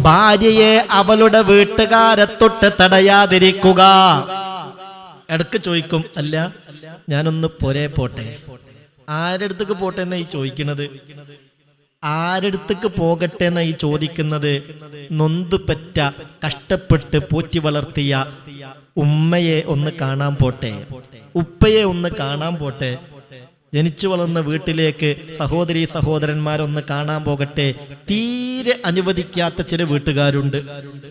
ഭാര്യയെ അവളുടെ വീട്ടുകാരെ തൊട്ട് തടയാതിരിക്കുക. ഇടയ്ക്ക് ചോദിക്കും അല്ല ഞാനൊന്ന് പൊരേ പോട്ടെ. ആരെടുത്തേക്ക് പോട്ടെ എന്നാ ഈ ചോദിക്കണത്? ആരെടുത്തേക്ക് പോകട്ടെ എന്നാ ഈ ചോദിക്കുന്നത്? നൊന്ത് പറ്റ കഷ്ടപ്പെട്ട് പോറ്റി വളർത്തിയ ഉമ്മയെ ഒന്ന് കാണാൻ പോട്ടെ. ഉപ്പയെ ഒന്ന് കാണാൻ പോട്ടെ. ജനിച്ചു വളർന്ന വീട്ടിലേക്ക് സഹോദരി സഹോദരന്മാരൊന്ന് കാണാൻ പോകട്ടെ. തീരെ അനുവദിക്കാത്ത ചില വീട്ടുകാരുണ്ട്.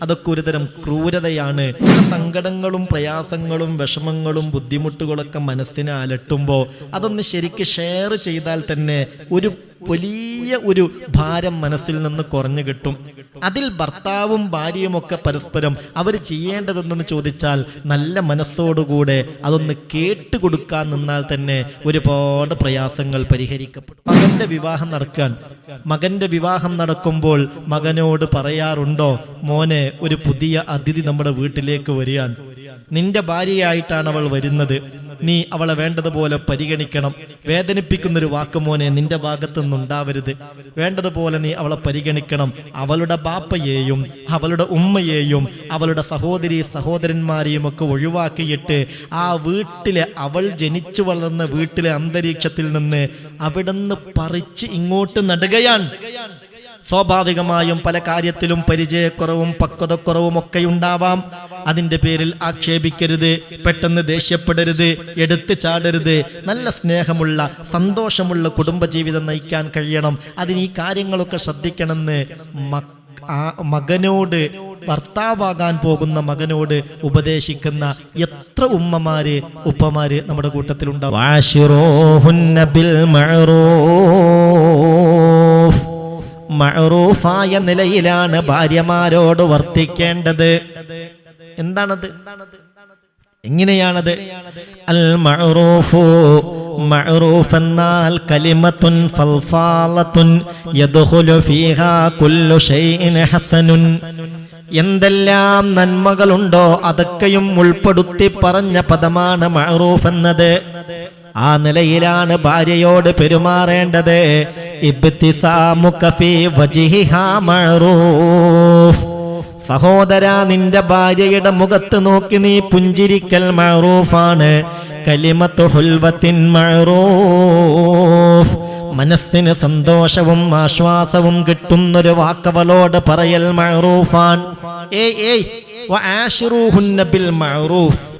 അതൊക്കെ ഒരുതരം ക്രൂരതയാണ്. സങ്കടങ്ങളും പ്രയാസങ്ങളും വിഷമങ്ങളും ബുദ്ധിമുട്ടുകളൊക്കെ മനസ്സിനെ അലട്ടുമ്പോൾ അതൊന്ന് ശരിക്ക് ഷെയർ ചെയ്താൽ തന്നെ ഒരു വലിയ ഒരു ഭാരം മനസ്സിൽ നിന്ന് കുറഞ്ഞു കിട്ടും. അതിൽ ഭർത്താവും ഭാര്യയും ഒക്കെ പരസ്പരം അവർ ചെയ്യേണ്ടതെന്ന് ചോദിച്ചാൽ നല്ല മനസ്സോടുകൂടെ അതൊന്ന് കേട്ടുകൊടുക്കാൻ നിന്നാൽ തന്നെ ഒരുപാട് പ്രയാസങ്ങൾ പരിഹരിക്കപ്പെടും. മകന്റെ വിവാഹം നടക്കാൻ. മകന്റെ വിവാഹം നടക്കുമ്പോൾ മകനോട് പറയാറുണ്ടോ മോനെ ഒരു പുതിയ അതിഥി നമ്മുടെ വീട്ടിലേക്ക് വരികയാണ്. നിന്റെ ഭാര്യയായിട്ടാണ് അവൾ വരുന്നത്. നീ അവളെ വേണ്ടതുപോലെ പരിഗണിക്കണം. വേദനിപ്പിക്കുന്നൊരു വാക്കുമോനെ നിന്റെ ഭാഗത്തു നിന്നുണ്ടാവരുത് വേണ്ടതുപോലെ നീ അവളെ പരിഗണിക്കണം. അവളുടെ ബാപ്പയെയും അവളുടെ ഉമ്മയെയും അവളുടെ സഹോദരി സഹോദരന്മാരെയും ഒക്കെ ഒഴിവാക്കിയിട്ട് ആ വീട്ടിലെ അവൾ ജനിച്ചു വളർന്ന വീട്ടിലെ അന്തരീക്ഷത്തിൽ നിന്ന് അവിടുന്ന് പറിച്ച് ഇങ്ങോട്ട് നടുകയാണ്. സ്വാഭാവികമായും പല കാര്യത്തിലും പരിചയക്കുറവും പക്വതക്കുറവും ഒക്കെ ഉണ്ടാവാം അതിന്റെ പേരിൽ ആക്ഷേപിക്കരുത് പെട്ടെന്ന് ദേഷ്യപ്പെടരുത് എടുത്തു ചാടരുത്. നല്ല സ്നേഹമുള്ള സന്തോഷമുള്ള കുടുംബജീവിതം നയിക്കാൻ കഴിയണം. അതിന് ഈ കാര്യങ്ങളൊക്കെ ശ്രദ്ധിക്കണമെന്ന് മകനോട് ഭർത്താവാകാൻ പോകുന്ന മകനോട് ഉപദേശിക്കുന്ന എത്ര ഉമ്മമാര് ഉപ്പമാര് നമ്മുടെ കൂട്ടത്തിലുണ്ടാവും. മഅറൂഫായ നിലയിലാണ് ഭാര്യമാരോട് വർത്തിക്കേണ്ടത്. എന്താണത്? എങ്ങനെയാണത്? അൽ മഅറൂഫു മഅറൂഫ് എന്നാൽ കലിമത്തുൻ ഫൽഫാലത്തുൻ യദ്ഖുലു ഫീഹാ കുല്ലു ഷൈഇൻ ഹസനുൻ. എന്തെല്ലാം നന്മകളുണ്ടോ അതൊക്കെയും ഉൾപ്പെടുത്തി പറഞ്ഞ പദമാണ് മഅറൂഫ് എന്നത് ആ നിലയിലാണ് ഭാര്യയോട് പെരുമാറേണ്ടത്. സഹോദര നിന്റെ ഭാര്യയുടെ മുഖത്ത് നോക്കി നീ പുഞ്ചിരിക്കൽ മഅറൂഫാണ്. കലിമത്ത് ഹുൽവത്തിൻ മഅറൂഫ്. മനസ്സിന് സന്തോഷവും ആശ്വാസവും കിട്ടുന്നൊരു വാക്കവളോട് പറയൽ മഴറൂഫാൻ ഏയ് ഏയ് ബിൽ ബിൽ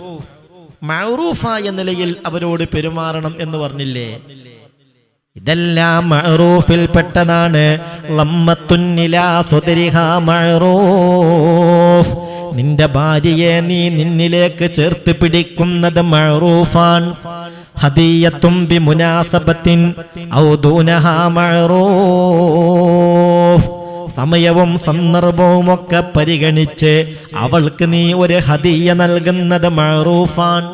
മഅറൂഫ് എന്ന നിലയിൽ അവരോട് പെരുമാറണം എന്ന് പറഞ്ഞില്ലേ? ഇതെല്ലാം മഅറൂഫിൽ പെട്ടതാണ് മഅറൂഫ്. നിന്റെ ഭാര്യയെ നീ നിന്നിലേക്ക് ചേർത്ത് പിടിക്കുന്നത് മഴറൂഫാൻ ഹദിയത്തും ബി മുനാസബത്തിൻ ഔ ദൂനഹാ മഅറൂഫ്. സമയവും സന്ദർഭവും ഒക്കെ പരിഗണിച്ച് അവൾക്ക് നീ ഒരു ഹദിയ നൽകുന്നത് മഅറൂഫാൻ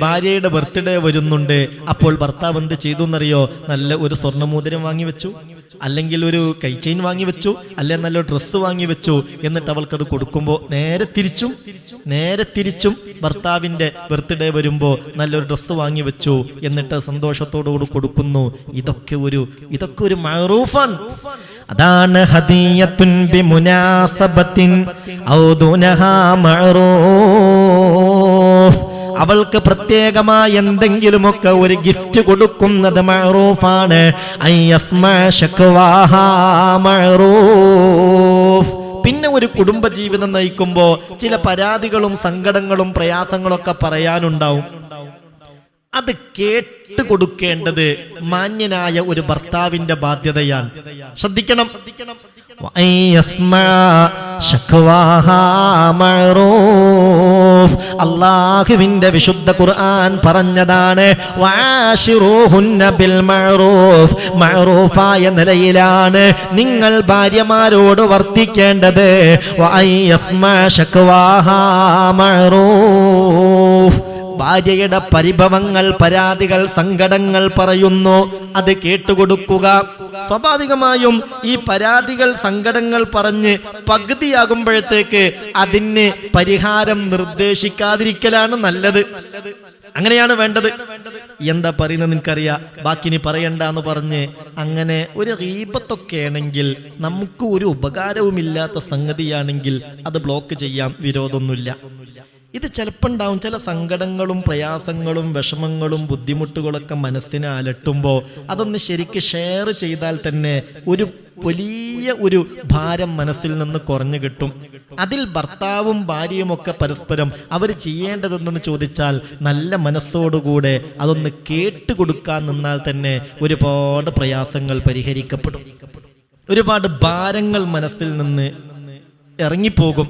ഭാര്യയുടെ ബർത്ത്ഡേ വരുന്നുണ്ട്. അപ്പോൾ ഭർത്താവ് എന്ത് ചെയ്തു എന്നറിയോ? നല്ല ഒരു സ്വർണമോതിരം വാങ്ങി വെച്ചു. അല്ലെങ്കിൽ ഒരു കൈച്ചെയിൻ വാങ്ങി വെച്ചു. അല്ലെ നല്ല ഡ്രസ്സ് വാങ്ങി വെച്ചു. എന്നിട്ട് അവൾക്കത് കൊടുക്കുമ്പോൾ നേരെ തിരിച്ചും നേരെ തിരിച്ചും ഭർത്താവിന്റെ ബർത്ത്ഡേ വരുമ്പോൾ നല്ലൊരു ഡ്രസ്സ് വാങ്ങി വെച്ചു. എന്നിട്ട് സന്തോഷത്തോടുകൂടി കൊടുക്കുന്നു. ഇതൊക്കെ ഒരു ഇതൊക്കെ ഒരു മഅറൂഫാണ് അതാണ് ഹദിയത്തുൻ ബി മുനാസബത്തിൻ അവൾക്ക് പ്രത്യേകമായ എന്തെങ്കിലുമൊക്കെ ഒരു ഗിഫ്റ്റ് കൊടുക്കുന്നത് മഅറൂഫ്. പിന്നെ ഒരു കുടുംബജീവിതം നയിക്കുമ്പോൾ ചില പരാതികളും സങ്കടങ്ങളും പ്രയാസങ്ങളൊക്കെ പറയാനുണ്ടാവും. അത് കേട്ട് കൊടുക്കേണ്ടത് മാന്യനായ ഒരു ഭർത്താവിന്റെ ബാധ്യതയാണ്. ശ്രദ്ധിക്കണം. അള്ളാഹുവിന്റെ വിശുദ്ധ ഖുർആൻ പറഞ്ഞതാണ് നിലയിലാണ് നിങ്ങൾ ഭാര്യമാരോട് വർത്തിക്കേണ്ടത്. മഅറൂഫ്. ഭാര്യയുടെ പരിഭവങ്ങൾ പരാതികൾ സങ്കടങ്ങൾ പറയുന്നു. അത് കേട്ടുകൊടുക്കുക. സ്വാഭാവികമായും ഈ പരാതികൾ സങ്കടങ്ങൾ പറഞ്ഞ് പകുതിയാകുമ്പോഴത്തേക്ക് അതിന് പരിഹാരം നിർദ്ദേശിക്കാതിരിക്കലാണ് നല്ലത്. അങ്ങനെയാണ് വേണ്ടത്. എന്താ പറയുന്നത് നിനക്കറിയാം? ബാക്കി ഇനി പറയണ്ട എന്ന് പറഞ്ഞ് അങ്ങനെ ഒരു റീപത്തൊക്കെ ആണെങ്കിൽ നമുക്ക് ഒരു ഉപകാരവുമില്ലാത്ത സംഗതിയാണെങ്കിൽ അത് ബ്ലോക്ക് ചെയ്യാം. വിരോധമൊന്നുമില്ല. ഇത് ചിലപ്പോൾ ഉണ്ടാവും. ചില സങ്കടങ്ങളും പ്രയാസങ്ങളും വിഷമങ്ങളും ബുദ്ധിമുട്ടുകളൊക്കെ മനസ്സിനെ അലട്ടുമ്പോൾ അതൊന്ന് ശരിക്ക് ഷെയർ ചെയ്താൽ തന്നെ ഒരു വലിയ ഒരു ഭാരം മനസ്സിൽ നിന്ന് കുറഞ്ഞു കിട്ടും. അതിൽ ഭർത്താവും ഭാര്യയും ഒക്കെ പരസ്പരം അവർ ചെയ്യേണ്ടതെന്ന് ചോദിച്ചാൽ നല്ല മനസ്സോടുകൂടെ അതൊന്ന് കേട്ടുകൊടുക്കാൻ നിന്നാൽ തന്നെ ഒരുപാട് പ്രയാസങ്ങൾ പരിഹരിക്കപ്പെടും. ഒരുപാട് ഭാരങ്ങൾ മനസ്സിൽ നിന്ന് ഇറങ്ങിപ്പോകും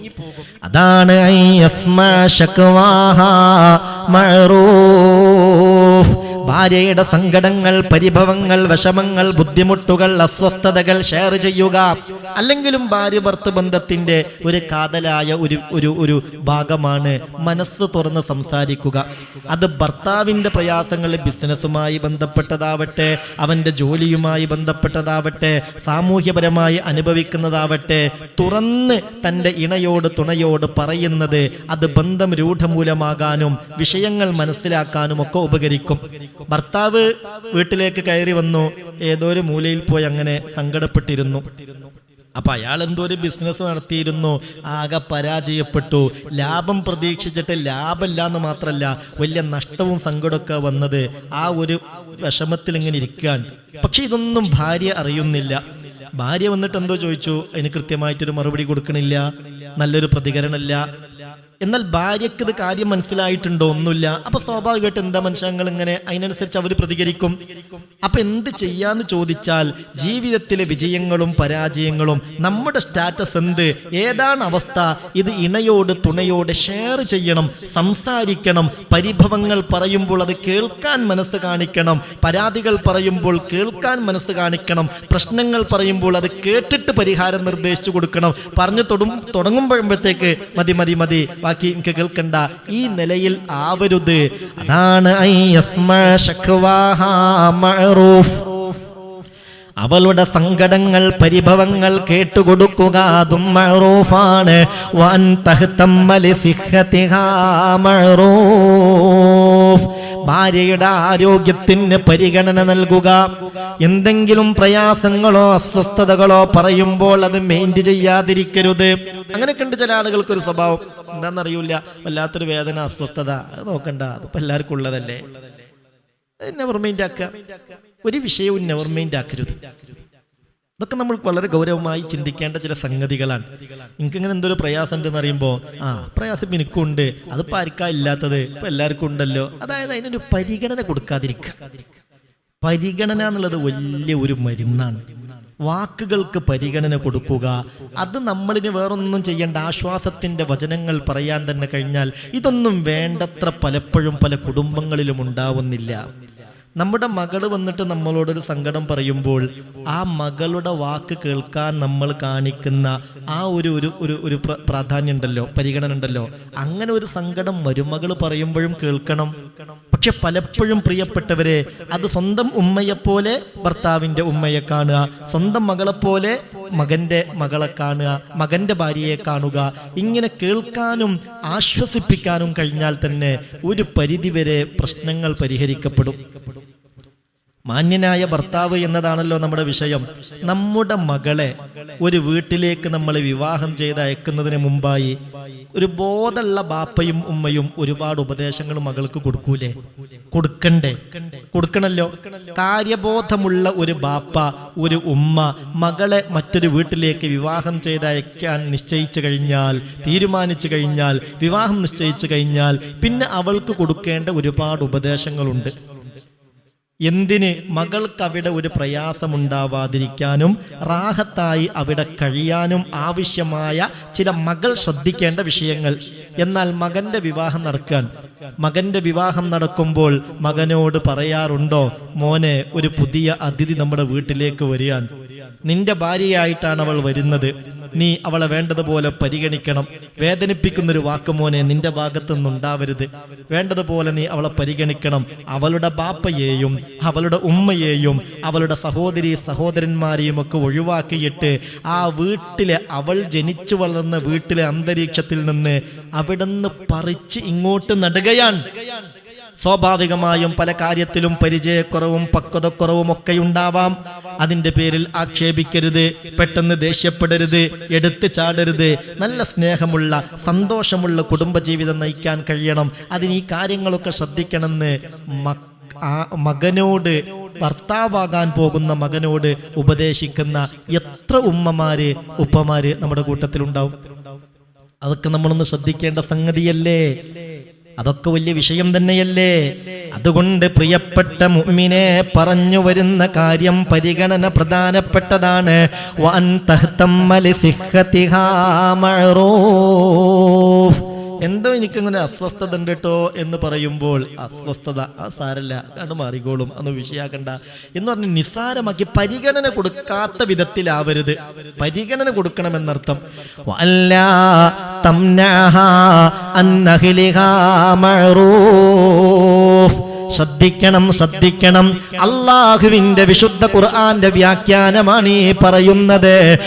അതാണ് ഐ അസ്മാ ശക്വാഹ മഅറൂഫ്. ഭാര്യയുടെ സങ്കടങ്ങൾ പരിഭവങ്ങൾ വിഷമങ്ങൾ ബുദ്ധിമുട്ടുകൾ അസ്വസ്ഥതകൾ ഷെയർ ചെയ്യുക. അല്ലെങ്കിലും ഭാര്യ ഭർത്തൃ ബന്ധത്തിന്റെ ഒരു കാതലായ ഒരു ഒരു ഒരു ഭാഗമാണ് മനസ്സ് തുറന്ന് സംസാരിക്കുക. അത് ഭർത്താവിന്റെ പ്രയാസങ്ങൾ ബിസിനസ്സുമായി ബന്ധപ്പെട്ടതാവട്ടെ അവന്റെ ജോലിയുമായി ബന്ധപ്പെട്ടതാവട്ടെ സാമൂഹ്യപരമായി അനുഭവിക്കുന്നതാവട്ടെ തുറന്ന് തന്റെ ഇണയോട് തുണയോട് പറയുന്നത് അത് ബന്ധം രൂഢമൂലമാകാനും വിഷയങ്ങൾ മനസ്സിലാക്കാനും ഒക്കെ ഉപകരിക്കും. ഭർത്താവ് വീട്ടിലേക്ക് കയറി വന്നു. ഏതോ ഒരു മൂലയിൽ പോയി അങ്ങനെ സങ്കടപ്പെട്ടിരുന്നു. അപ്പൊ അയാൾ എന്തോ ഒരു ബിസിനസ് നടത്തിയിരുന്നു. ആകെ പരാജയപ്പെട്ടു. ലാഭം പ്രതീക്ഷിച്ചിട്ട് ലാഭമില്ല എന്ന് മാത്രമല്ല വലിയ നഷ്ടവും സങ്കടമൊക്കെ വന്നത്. ആ ഒരു വിഷമത്തിൽ ഇങ്ങനെ ഇരിക്കാൻ പക്ഷെ ഇതൊന്നും ഭാര്യ അറിയുന്നില്ല. ഭാര്യ വന്നിട്ട് എന്തോ ചോദിച്ചു? അതിന് കൃത്യമായിട്ടൊരു മറുപടി കൊടുക്കണില്ല. നല്ലൊരു പ്രതികരണമില്ല. എന്നാൽ ഭാര്യയ്ക്ക് ഇത് കാര്യം മനസ്സിലായിട്ടുണ്ടോ? ഒന്നുമില്ല. അപ്പൊ സ്വാഭാവികമായിട്ട് എന്താ മനുഷ്യങ്ങൾ ഇങ്ങനെ അതിനനുസരിച്ച് അവർ പ്രതികരിക്കും? അപ്പൊ എന്ത് ചെയ്യാന്ന് ചോദിച്ചാൽ ജീവിതത്തിലെ വിജയങ്ങളും പരാജയങ്ങളും നമ്മുടെ സ്റ്റാറ്റസ് എന്ത്? ഏതാണ് അവസ്ഥ? ഇത് ഇണയോട് തുണയോട് ഷെയർ ചെയ്യണം സംസാരിക്കണം പരിഭവങ്ങൾ പറയുമ്പോൾ അത് കേൾക്കാൻ മനസ്സ് കാണിക്കണം പരാതികൾ പറയുമ്പോൾ കേൾക്കാൻ മനസ്സ് കാണിക്കണം പ്രശ്നങ്ങൾ പറയുമ്പോൾ അത് കേട്ടിട്ട് പരിഹാരം നിർദ്ദേശിച്ചു കൊടുക്കണം. പറഞ്ഞു തൊടും തുടങ്ങുമ്പോഴത്തേക്ക് മതി മതി മതി. ബാക്കി എനിക്ക് കേൾക്കണ്ട ഈ നിലയിൽ ആവരുത് അതാണ്. അവളുടെ സങ്കടങ്ങൾ പരിഭവങ്ങൾ കേട്ടുകൊടുക്കുക അതും മഅറൂഫാണ് വൻ തഹ്തമ്മലി സിഹ്ഹതിഹാ മഅറൂഫ്. ഭാര്യയുടെ ആരോഗ്യത്തിന് പരിഗണന നൽകുക. എന്തെങ്കിലും പ്രയാസങ്ങളോ അസ്വസ്ഥതകളോ പറയുമ്പോൾ അത് മെയിന്റ് ചെയ്യാതിരിക്കരുത്. അങ്ങനെയൊക്കെ ഉണ്ട് ചില ആളുകൾക്ക് ഒരു സ്വഭാവം. എന്താണെന്നറിയില്ല. വല്ലാത്തൊരു വേദന അസ്വസ്ഥത. അത് നോക്കണ്ട. അതിപ്പോ എല്ലാവർക്കും ഉള്ളതല്ലേ? നെവർ മൈൻഡ് ആക്കുക. ഒരു വിഷയവും നെവർ മൈൻഡ് ആക്കരുത്. ഇതൊക്കെ നമ്മൾ വളരെ ഗൗരവമായി ചിന്തിക്കേണ്ട ചില സംഗതികളാണ്. എനിക്കിങ്ങനെ എന്തൊരു പ്രയാസം ഉണ്ടെന്ന് അറിയുമ്പോൾ ആ പ്രയാസം എനിക്കുണ്ട്. അത് ആർക്കാ ഇല്ലാത്തത്? ഇപ്പൊ എല്ലാവർക്കും ഉണ്ടല്ലോ. അതായത് അതിനൊരു പരിഗണന കൊടുക്കാതിരിക്കുക പരിഗണന എന്നുള്ളത് വലിയ ഒരു മരുന്നാണ്. വാക്കുകൾക്ക് പരിഗണന കൊടുക്കുക. അത് നമ്മളിന് വേറൊന്നും ചെയ്യേണ്ട ആശ്വാസത്തിന്റെ വചനങ്ങൾ പറയാൻ തന്നെ കഴിഞ്ഞാൽ ഇതൊന്നും വേണ്ടത്ര പലപ്പോഴും പല കുടുംബങ്ങളിലും ഉണ്ടാവുന്നില്ല. നമ്മുടെ മകൾ വന്നിട്ട് നമ്മളോടൊരു സങ്കടം പറയുമ്പോൾ ആ മകളുടെ വാക്ക് കേൾക്കാൻ നമ്മൾ കാണിക്കുന്ന ആ ഒരു ഒരു ഒരു ഒരു പ്രാധാന്യം ഉണ്ടല്ലോ പരിഗണന ഉണ്ടല്ലോ. അങ്ങനെ ഒരു സങ്കടം മരുമകൾ പറയുമ്പോഴും കേൾക്കണം. പക്ഷെ പലപ്പോഴും പ്രിയപ്പെട്ടവരെ അത് സ്വന്തം ഉമ്മയെപ്പോലെ ഭർത്താവിന്റെ ഉമ്മയെ കാണുക സ്വന്തം മകളെപ്പോലെ മകന്റെ മകളെ കാണുക മകന്റെ ഭാര്യയെ കാണുക ഇങ്ങനെ കേൾക്കാനും ആശ്വസിപ്പിക്കാനും കഴിഞ്ഞാൽ തന്നെ ഒരു പരിധിവരെ പ്രശ്നങ്ങൾ പരിഹരിക്കപ്പെടും. മാന്യനായ ഭർത്താവ് എന്നതാണല്ലോ നമ്മുടെ വിഷയം. നമ്മുടെ മകളെ ഒരു വീട്ടിലേക്ക് നമ്മൾ വിവാഹം ചെയ്ത് അയക്കുന്നതിന് മുമ്പായി ഒരു ബോധമുള്ള ബാപ്പയും ഉമ്മയും ഒരുപാട് ഉപദേശങ്ങൾ മകൾക്ക് കൊടുക്കൂലേ? കൊടുക്കണ്ടേ? കൊടുക്കണല്ലോ. കാര്യബോധമുള്ള ഒരു ബാപ്പ ഒരു ഉമ്മ മകളെ മറ്റൊരു വീട്ടിലേക്ക് വിവാഹം ചെയ്ത് അയക്കാൻ നിശ്ചയിച്ചു കഴിഞ്ഞാൽ തീരുമാനിച്ചു കഴിഞ്ഞാൽ വിവാഹം നിശ്ചയിച്ചു കഴിഞ്ഞാൽ പിന്നെ അവൾക്ക് കൊടുക്കേണ്ട ഒരുപാട് ഉപദേശങ്ങളുണ്ട്. എന്തിന് മകൾക്ക് അവിടെ ഒരു പ്രയാസമുണ്ടാവാതിരിക്കാനും റാഹത്തായി അവിടെ കഴിയാനും ആവശ്യമായ ചില മകൾ ശ്രദ്ധിക്കേണ്ട വിഷയങ്ങൾ. എന്നാൽ മകന്റെ വിവാഹം നടക്കാൻ മകന്റെ വിവാഹം നടക്കുമ്പോൾ മകനോട് പറയാറുണ്ടോ മോനെ ഒരു പുതിയ അതിഥി നമ്മുടെ വീട്ടിലേക്ക് വരികയാണ്. നിന്റെ ഭാര്യയായിട്ടാണ് അവൾ വരുന്നത്. നീ അവളെ വേണ്ടതുപോലെ പരിഗണിക്കണം. വേദനിപ്പിക്കുന്നൊരു വാക്കുമോനെ നിന്റെ ഭാഗത്തു നിന്നുണ്ടാവരുത് വേണ്ടതുപോലെ നീ അവളെ പരിഗണിക്കണം. അവളുടെ ബാപ്പയെയും അവളുടെ ഉമ്മയെയും അവളുടെ സഹോദരി സഹോദരന്മാരെയും ഒക്കെ ഒഴിവാക്കിയിട്ട് ആ വീട്ടിലെ അവൾ ജനിച്ചു വളർന്ന വീട്ടിലെ അന്തരീക്ഷത്തിൽ നിന്ന് അവിടുന്ന് പറിച്ച് ഇങ്ങോട്ട് നടുകയാണ്. സ്വാഭാവികമായും പല കാര്യത്തിലും പരിചയക്കുറവും പക്വതക്കുറവും ഒക്കെ ഉണ്ടാവാം അതിന്റെ പേരിൽ ആക്ഷേപിക്കരുത് പെട്ടെന്ന് ദേഷ്യപ്പെടരുത് എടുത്തു ചാടരുത്. നല്ല സ്നേഹമുള്ള സന്തോഷമുള്ള കുടുംബജീവിതം നയിക്കാൻ കഴിയണം. അതിന് ഈ കാര്യങ്ങളൊക്കെ ശ്രദ്ധിക്കണമെന്ന് മകനോട് ഭർത്താവാകാൻ പോകുന്ന മകനോട് ഉപദേശിക്കുന്ന എത്ര ഉമ്മമാര് ഉപ്പമാര് നമ്മുടെ കൂട്ടത്തിലുണ്ടാവും. അതൊക്കെ നമ്മളൊന്ന് ശ്രദ്ധിക്കേണ്ട സംഗതിയല്ലേ? അതൊക്കെ വലിയ വിഷയം തന്നെയല്ലേ? അതുകൊണ്ട് പ്രിയപ്പെട്ട മുഅ്മിനെ പറഞ്ഞു വരുന്ന കാര്യം പരിഗണന പ്രധാനപ്പെട്ടതാണ്. വൻ തഹ്തമ്മലി സിഹ്ഹതിഹാ മഅറൂഫ്. എന്തോ എനിക്കങ്ങനെ അസ്വസ്ഥത ഉണ്ട് കേട്ടോ എന്ന് പറയുമ്പോൾ അസ്വസ്ഥത ആ സാരല്ല കണ്ടു മാറിക്കോളും അന്ന് വിഷയാക്കണ്ട എന്ന് പറഞ്ഞ് നിസ്സാരമാക്കി പരിഗണന കൊടുക്കാത്ത വിധത്തിലാവരുത്. പരിഗണന കൊടുക്കണമെന്നർത്ഥം അല്ല തംനഹ അന്നഹിലിഹ മഅറൂഫ്. ശ്രദ്ധിക്കണം ശ്രദ്ധിക്കണം. അള്ളാഹുവിന്റെ വിശുദ്ധ ഖുർആന്റെ വ്യാഖ്യാനമാണ് ഈ പറയുന്നത്.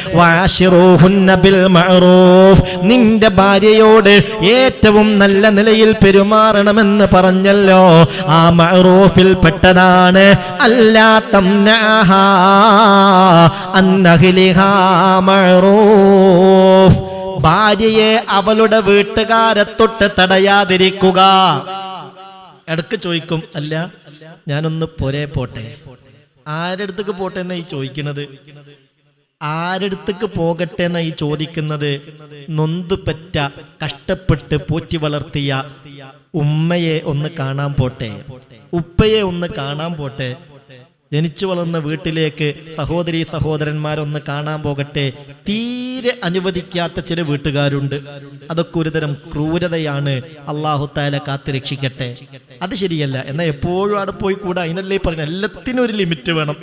നിന്റെ ഭാര്യയോട് ഏറ്റവും നല്ല നിലയിൽ പെരുമാറണമെന്ന് പറഞ്ഞല്ലോ. ആ മഹറൂഫിൽ പെട്ടതാണ്. ഭാര്യയെ അവളുടെ വീട്ടുകാരെ തൊട്ട് തടയാതിരിക്കുക. ഇടയ്ക്ക് ചോദിക്കും അല്ല ഞാനൊന്ന് പൊരേ പോട്ടെ? ആരടുത്തേക്ക് പോട്ടെ ഈ ചോദിക്കുന്നത് ആരടുത്തേക്ക് പോകട്ടെ ഈ ചോദിക്കുന്നത്? നൊന്ത് പറ്റ കഷ്ടപ്പെട്ട് പോറ്റി വളർത്തിയ ഉമ്മയെ ഒന്ന് കാണാൻ പോട്ടെ ഉപ്പയെ ഒന്ന് കാണാൻ പോട്ടെ ജനിച്ചു വളർന്ന വീട്ടിലേക്ക് സഹോദരി സഹോദരന്മാരൊന്ന് കാണാൻ പോകട്ടെ. തീരെ അനുവദിക്കാത്ത ചില വീട്ടുകാരുണ്ട്. അതൊക്കെ ഒരുതരം ക്രൂരതയാണ്. അള്ളാഹുത്താല താല കാത്തു രക്ഷിക്കട്ടെ അത് ശരിയല്ല. എന്നാൽ എപ്പോഴും അവിടെ പോയി കൂടാ. അതിനല്ലേ പറയുന്നത് എല്ലാത്തിനും ഒരു ലിമിറ്റ് വേണം.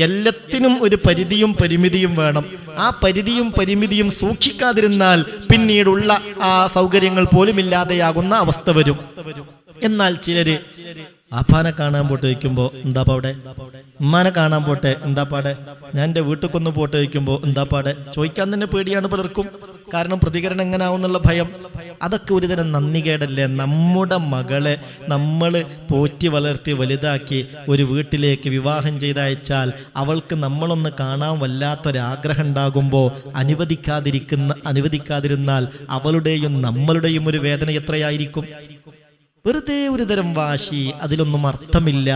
എല്ലാത്തിനും ഒരു പരിധിയും പരിമിതിയും വേണം. ആ പരിധിയും പരിമിതിയും സൂക്ഷിക്കാതിരുന്നാൽ പിന്നീടുള്ള ആ സൗകര്യങ്ങൾ പോലും ഇല്ലാതെയാകുന്ന അവസ്ഥ വരും. എന്നാൽ ചിലര് അപ്പാനെ കാണാൻ പോട്ട് വയ്ക്കുമ്പോ എന്താപ്പാ അവിടെ ഉമ്മാനെ കാണാൻ പോട്ടെ എന്താ പാടെ ഞാൻ എന്റെ വീട്ടിൽ പോട്ട് വയ്ക്കുമ്പോ എന്താ പാടെ ചോദിക്കാൻ തന്നെ പേടിയാണ് പലർക്കും. കാരണം പ്രതികരണം എങ്ങനെ ഭയം. അതൊക്കെ ഒരുതരം നന്ദികേടല്ലേ? നമ്മുടെ മകളെ നമ്മൾ പോറ്റി വളർത്തി വലുതാക്കി ഒരു വീട്ടിലേക്ക് വിവാഹം ചെയ്തയച്ചാൽ അവൾക്ക് നമ്മളൊന്ന് കാണാൻ വല്ലാത്തൊരാഗ്രഹം ഉണ്ടാകുമ്പോൾ അനുവദിക്കാതിരിക്കുന്ന അനുവദിക്കാതിരുന്നാൽ അവളുടെയും നമ്മളുടെയും ഒരു വേദന എത്രയായിരിക്കും? വെറുതെ ഒരു തരം വാശി അതിലൊന്നും അർത്ഥമില്ല.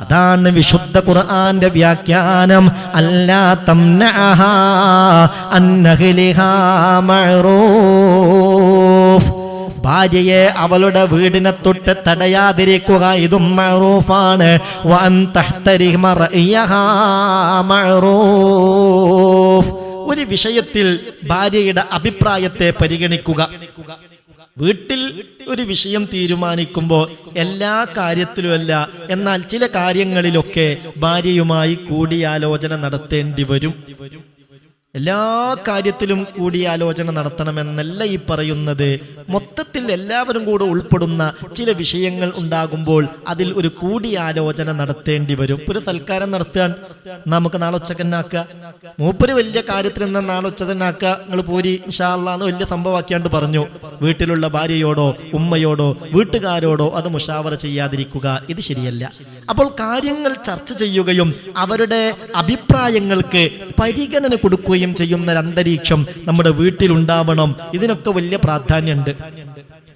അതാണ് വിശുദ്ധ ഖുർആന്റെ വ്യാഖ്യാനം. അല്ലാ തംനഅഹാ ഭാര്യയെ അവളുടെ വീടിനെ തൊട്ട് തടയാതിരിക്കുക ഇതും മഴറൂഫാണ് ഒരു വിഷയത്തിൽ ഭാര്യയുടെ അഭിപ്രായത്തെ പരിഗണിക്കുക. വീട്ടിൽ ഒരു വിഷയം തീരുമാനിക്കുമ്പോൾ എല്ലാ കാര്യത്തിലുമല്ല. എന്നാൽ ചില കാര്യങ്ങളിലൊക്കെ ഭാര്യയുമായി കൂടിയാലോചന നടത്തേണ്ടി വരും. എല്ലാ കാര്യത്തിലും കൂടിയാലോചന നടത്തണമെന്നല്ല ഈ പറയുന്നത്. മൊത്തത്തിൽ എല്ലാവരും കൂടെ ഉൾപ്പെടുന്ന ചില വിഷയങ്ങൾ ഉണ്ടാകുമ്പോൾ അതിൽ ഒരു കൂടിയാലോചന നടത്തേണ്ടി വരും. ഒരു സൽക്കാരം നടത്താൻ നമുക്ക് നാളെ ഉച്ചക്കന്നാക്കുക മൂപ്പര് വലിയ കാര്യത്തിൽ നിന്ന് നാളെ ഉച്ചതന്നാക്കുക നിങ്ങൾ പോരി ഇൻഷാല്ലാന്ന് വലിയ സംഭവമാക്കിയാണ്ട് പറഞ്ഞു. വീട്ടിലുള്ള ഭാര്യയോടോ ഉമ്മയോടോ വീട്ടുകാരോടോ അത് മുഷാവറ ചെയ്യാതിരിക്കുക ഇത് ശരിയല്ല. അപ്പോൾ കാര്യങ്ങൾ ചർച്ച ചെയ്യുകയും അവരുടെ അഭിപ്രായങ്ങൾക്ക് പരിഗണന കൊടുക്കുകയും ചെയ്യുന്ന ഒരു അന്തരീക്ഷം നമ്മുടെ വീട്ടിലുണ്ടാവണം. ഇതിനൊക്കെ വലിയ പ്രാധാന്യമുണ്ട്.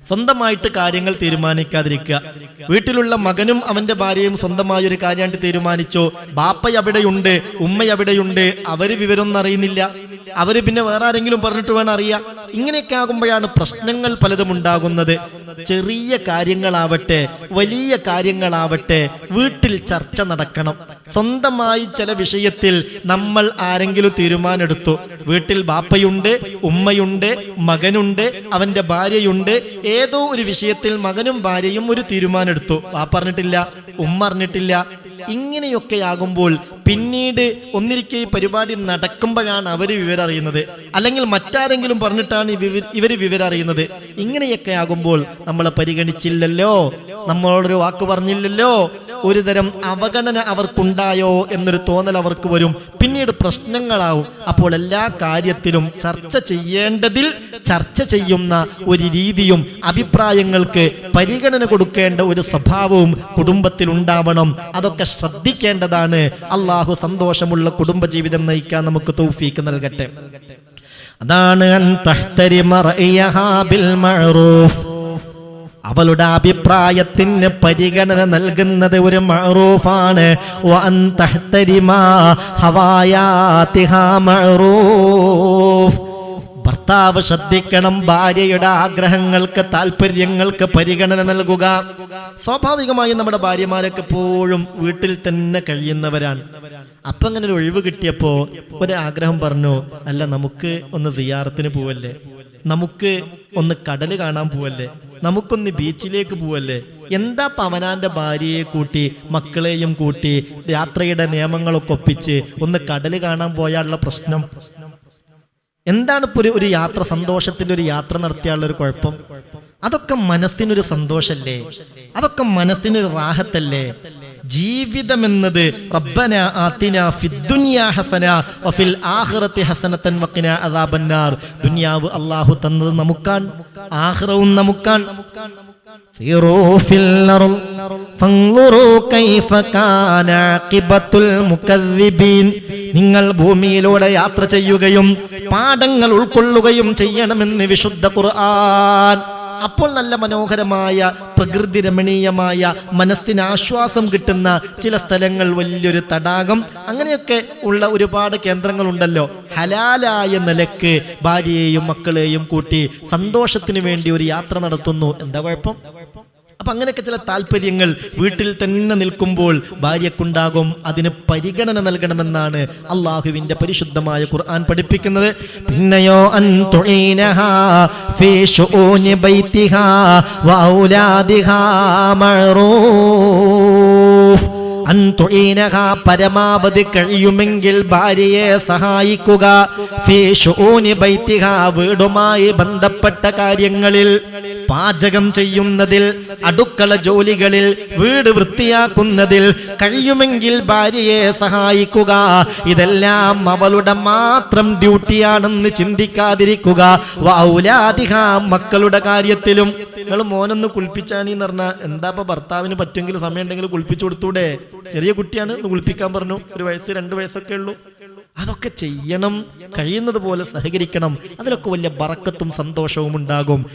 സ്വന്തമായിട്ട് കാര്യങ്ങൾ തീരുമാനിക്കാതിരിക്കുക. വീട്ടിലുള്ള മകനും അവന്റെ ഭാര്യയും സ്വന്തമായ ഒരു കാര്യമായിട്ട് തീരുമാനിച്ചോ? ബാപ്പ അവിടെയുണ്ട് ഉമ്മ അവിടെയുണ്ട് അവർ വിവരമൊന്നും അറിയുന്നില്ല. അവർ പിന്നെ വേറെ ആരെങ്കിലും പറഞ്ഞിട്ട് വേണം അറിയാം. ഇങ്ങനെയൊക്കെ ആകുമ്പോഴാണ് പ്രശ്നങ്ങൾ പലതും ഉണ്ടാകുന്നത്. ചെറിയ കാര്യങ്ങളാവട്ടെ വലിയ കാര്യങ്ങളാവട്ടെ വീട്ടിൽ ചർച്ച നടക്കണം. സ്വന്തമായി ചില വിഷയത്തിൽ നമ്മൾ ആരെങ്കിലും തീരുമാനമെടുത്തു. വീട്ടിൽ ബാപ്പയുണ്ട് ഉമ്മയുണ്ട് മകനുണ്ട് അവന്റെ ഭാര്യയുണ്ട്. ഏതോ ഒരു വിഷയത്തിൽ മകനും ഭാര്യയും ഒരു തീരുമാനമെടുത്തു. ബാപ്പ പറഞ്ഞിട്ടില്ല ഉമ്മ അറിഞ്ഞിട്ടില്ല ഇങ്ങനെയൊക്കെ ആകുമ്പോൾ പിന്നീട് ഒന്നിരിക്കെ ഈ പരിപാടി നടക്കുമ്പോഴാണ് അവർ വിവരം അറിയുന്നത്. അല്ലെങ്കിൽ മറ്റാരെങ്കിലും പറഞ്ഞിട്ടാണ് ഇവർ വിവരം അറിയുന്നത്. ഇങ്ങനെയൊക്കെ ആകുമ്പോൾ നമ്മളെ പരിഗണിച്ചില്ലല്ലോ? നമ്മളോടൊരു വാക്ക് പറഞ്ഞില്ലല്ലോ? ഒരുതരം അവഗണന അവർക്കുണ്ടായോ എന്നൊരു തോന്നൽ അവർക്ക് വരും. പിന്നീട് പ്രശ്നങ്ങളാവും. അപ്പോൾ എല്ലാ കാര്യത്തിലും ചർച്ച ചെയ്യേണ്ടതിൽ ചർച്ച ചെയ്യുന്ന ഒരു രീതിയും അഭിപ്രായങ്ങൾക്ക് പരിഗണന കൊടുക്കേണ്ട ഒരു സ്വഭാവവും കുടുംബത്തിൽ ഉണ്ടാവണം. അതൊക്കെ ശ്രദ്ധിക്കേണ്ടതാണ്. അള്ളാഹു സന്തോഷമുള്ള കുടുംബജീവിതം നയിക്കാൻ നമുക്ക് തൗഫീക്ക് നൽകട്ടെ. അതാണ് അവളുടെ അഭിപ്രായത്തിന് പരിഗണന നൽകുന്നത് ഒരു മഅറൂഫ് ഭർത്താവ് ശ്രദ്ധിക്കണം ഭാര്യയുടെ ആഗ്രഹങ്ങൾക്ക് താല്പര്യങ്ങൾക്ക് പരിഗണന നൽകുക. സ്വാഭാവികമായും നമ്മുടെ ഭാര്യമാരൊക്കെ എപ്പോഴും വീട്ടിൽ തന്നെ കഴിയുന്നവരാണ്. അപ്പൊ അങ്ങനെ ഒരു ഒഴിവ് കിട്ടിയപ്പോ ഒരു ആഗ്രഹം പറഞ്ഞു അല്ല നമുക്ക് ഒന്ന് സിയാറത്തിന് പോവല്ലേ? നമുക്ക് ഒന്ന് കടൽ കാണാൻ പോവല്ലേ? നമുക്കൊന്ന് ബീച്ചിലേക്ക് പോവല്ലേ? എന്താ പവനാന്റെ ഭാര്യയെ കൂട്ടി മക്കളെയും കൂട്ടി യാത്രയുടെ നിയമങ്ങളൊക്കെ ഒപ്പിച്ച് ഒന്ന് കടൽ കാണാൻ പോയാലുള്ള പ്രശ്നം? എന്താണ് ഇപ്പൊ ഒരു ഒരു യാത്ര സന്തോഷത്തിന്റെ ഒരു യാത്ര നടത്തിയാലുള്ള ഒരു കുഴപ്പം? അതൊക്കെ മനസ്സിനൊരു സന്തോഷല്ലേ? അതൊക്കെ മനസ്സിനൊരു റാഹത്തല്ലേ? ജീവിതം എന്നത് റബ്ബന ആതിന ഫിദ്ദുനിയ ഹസന വഫിൽ ആഖിറതി ഹസനതൻ വഖിന അദാബന്നാർ ദുനിയാവ് അല്ലാഹു തന്നത് നമുക്കാണ് ആഖിറവും നമുക്കാണ് سيروا في الأرض فانظروا كيف كان عاقبة المكذبين നിങ്ങൾ ഭൂമിയിലൂടെ യാത്ര ചെയ്യുകയും പാഠങ്ങൾ ഉൾക്കൊള്ളുകയും ചെയ്യണമെന്ന് വിശുദ്ധ ഖുർആൻ അപ്പോൾ നല്ല മനോഹരമായ പ്രകൃതി രമണീയമായ മനസ്സിന് ആശ്വാസം കിട്ടുന്ന ചില സ്ഥലങ്ങൾ വലിയൊരു തടാകം. അങ്ങനെയൊക്കെ ഉള്ള ഒരുപാട് കേന്ദ്രങ്ങളുണ്ടല്ലോ. ഹലാലായ നിലയ്ക്ക് ഭാര്യയെയും മക്കളെയും കൂട്ടി സന്തോഷത്തിന് വേണ്ടി ഒരു യാത്ര നടത്തുന്നു. എന്താ കുഴപ്പം? അപ്പൊ അങ്ങനെയൊക്കെ ചില താല്പര്യങ്ങൾ വീട്ടിൽ തന്നെ നിൽക്കുമ്പോൾ ഭാര്യക്കുണ്ടാകും. അതിന് പരിഗണന നൽകണമെന്നാണ് അള്ളാഹുവിന്റെ പരിശുദ്ധമായ ഖുർആൻ പഠിപ്പിക്കുന്നത്. പിന്നെയോ പരമാവധി കഴിയുമെങ്കിൽ ഭാര്യയെ സഹായിക്കുക. വീടുമായി ബന്ധപ്പെട്ട കാര്യങ്ങളിൽ പാചകം ചെയ്യുന്നതിൽ അടുക്കള ജോലികളിൽ വീട് വൃത്തിയാക്കുന്നതിൽ കഴിയുമെങ്കിൽ ഭാര്യയെ സഹായിക്കുക. ഇതെല്ലാം അവളുടെ മാത്രം ഡ്യൂട്ടിയാണെന്ന് ചിന്തിക്കാതിരിക്കുക. വൗലാധിക മക്കളുടെ കാര്യത്തിലും. നിങ്ങൾ മോനൊന്ന് കുളിപ്പിച്ചാണി എന്ന് പറഞ്ഞാൽ എന്താ ഇപ്പൊ ഭർത്താവിന് പറ്റുമെങ്കിൽ സമയം ഉണ്ടെങ്കിൽ കുളിപ്പിച്ചു കൊടുത്തൂടെ? ചെറിയ കുട്ടിയാണ് കുളിപ്പിക്കാൻ പറഞ്ഞു. ഒരു വയസ്സ് രണ്ട് വയസ്സൊക്കെ ഉള്ളൂ. അതൊക്കെ ചെയ്യണം കഴിയുന്നത് പോലെ സഹകരിക്കണം. അതിലൊക്കെ വലിയ ബറക്കത്തും സന്തോഷവും ഉണ്ടാകും.